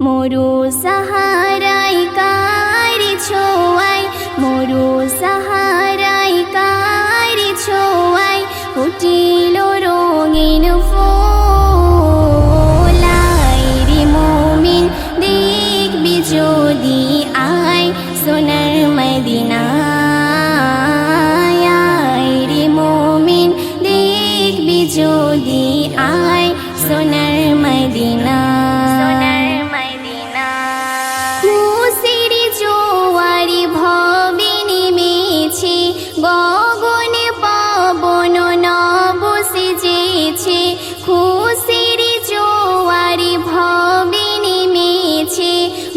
মরু সাহারাই কার ছোয়াই মরু সাহারাই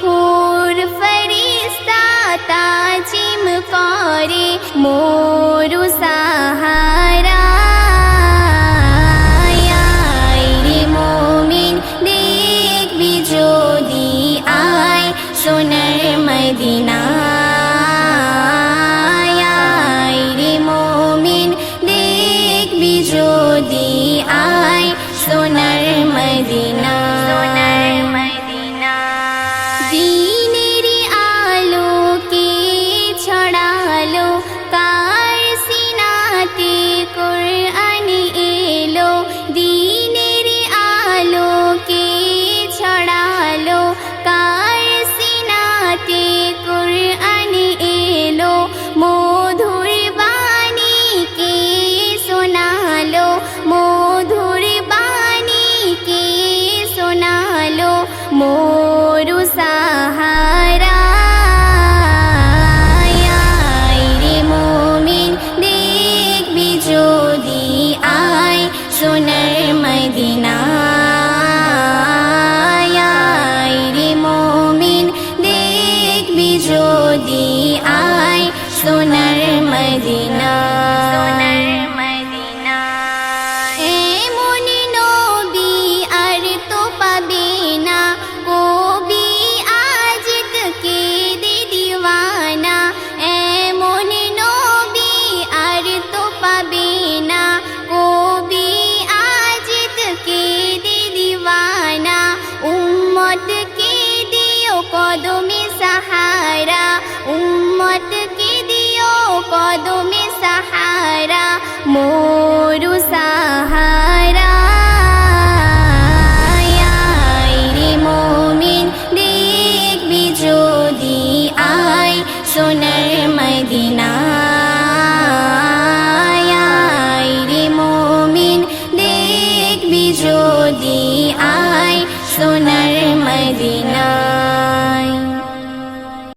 হুর ফরিস্তা তাজিম করে মোরু সাহারা রে মোমিন দেখবি যদি আয় সোনার মদিনা রে মোমিন দেখবি যদি আয় সোনার মদিনা যদি আয় সোনার মদিনা।